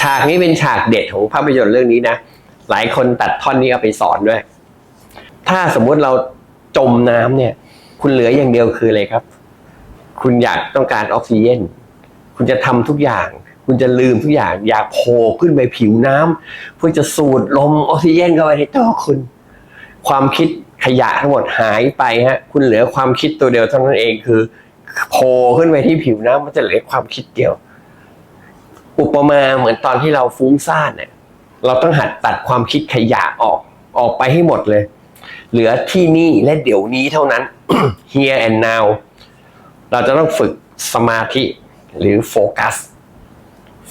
ฉากนี้เป็นฉากเด็ดของภาพยนตร์เรื่องนี้นะ หลายคนตัดท่อนนี้เอาไปสอนด้วย ถ้าสมมุติเราจมน้ำเนี่ย คุณเหลืออย่างเดียวคืออะไรครับ คุณอยากต้องการออกซิเจน คุณจะทำทุกอย่าง คุณจะลืมทุกอย่าง อยากโผล่ขึ้นไปผิวน้ำเพื่อจะสูดลมออกซิเจนเข้าไปในตัวคุณ ความคิดขยะทั้งหมดหายไปฮะ คุณเหลือความคิดตัวเดียวเท่านั้นเองคือ โผล่ขึ้นไปที่ผิวน้ำมันจะเหลือความคิดเดียว อุปมาเหมือนตอนที่เราฟุ้งซ่านเนี่ย เราต้องหัดตัดความคิดขยะออกออกไปให้หมดเลย เหลือที่นี่และเดี๋ยวนี้เท่านั้น here and now เราจะต้องฝึกสมาธิหรือโฟกัส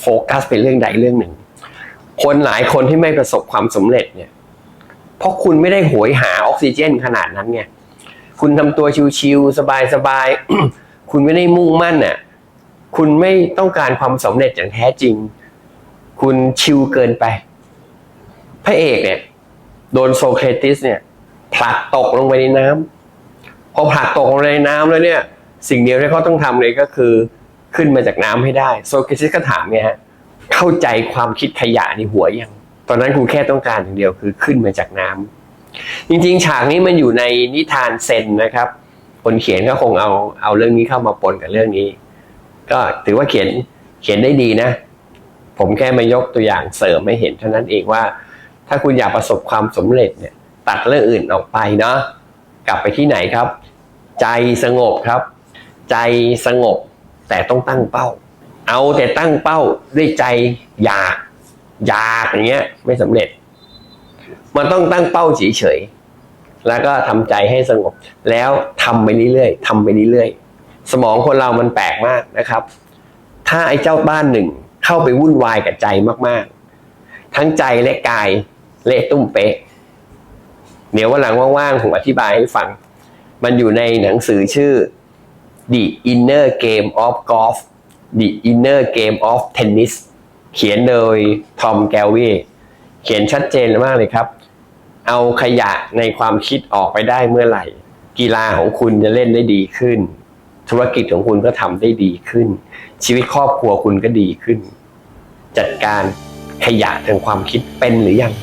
โฟกัสเป็นเรื่องใดเรื่องหนึ่ง คนหลายคนที่ไม่ประสบความสำเร็จเนี่ย เพราะคุณไม่ได้โหยหาออกซิเจนขนาดนั้นไง คุณทำตัวชิวๆสบายๆ คุณไม่ได้มุ่งมั่นน่ะ คุณไม่ต้องการความสำเร็จอย่างแท้จริง คุณชิวเกินไป พระเอกเนี่ย โดนโซเครติสเนี่ยผลักตกลงไปในน้ำพอผลักตกลงไปในน้ำแล้วเนี่ย สิ่งเดียวที่เขาต้องทำเลยก็คือ ขึ้นมาจากน้ำให้ได้ โซเครติสก็ถามไงฮะเข้าใจความคิดขยะในหัวยังตอนนั้นคุณแค่ต้องการอย่างเดียวคือขึ้นมาจากน้ำจริงๆ ฉากนี้มันอยู่ในนิทานเซนนะครับ คนเขียนก็คงเอาเอาเรื่องนี้เข้ามาปนกับเรื่องนี้ ก็ถือว่าเขียนเขียนได้ดีนะ ผมแค่มายกตัวอย่างเสริมให้เห็นเท่านั้นเองว่า ถ้าคุณอยากประสบความสำเร็จเนี่ย ตัดเรื่องอื่นออกไปเนาะกลับไปที่ไหนครับ ใจสงบครับ ใจสงบแต่ต้องตั้งเป้า เอาแต่ตั้งเป้าด้วยใจอยากอยากอย่างเงี้ย ไม่สำเร็จ มันต้องตั้งเป้าเฉยๆ แล้วก็ทำใจให้สงบ แล้วทำไปเรื่อยๆทำไปเรื่อยๆสมองคนเรามันแปลกมากนะครับ ถ้าไอ้เจ้าบ้านหนึ่งเข้าไปวุ่นวายกับใจมากๆ ทั้งใจและกายเละตุ้มเป๊ะ เดี๋ยววันหลังว่างๆผมอธิบายให้ฟัง มันอยู่ในหนังสือชื่อ The Inner Game of Golf The Inner Game of Tennis เขียนโดยทอมแกลวีเขียนชัดเจนมากเลยครับ เอาขยะในความคิดออกไปได้เมื่อไหร่ กีฬาของคุณจะเล่นได้ดีขึ้น ธุรกิจของคุณก็ทำได้ดีขึ้น ชีวิตครอบครัวคุณก็ดีขึ้น จัดการขยะทางความคิดเป็นหรือยัง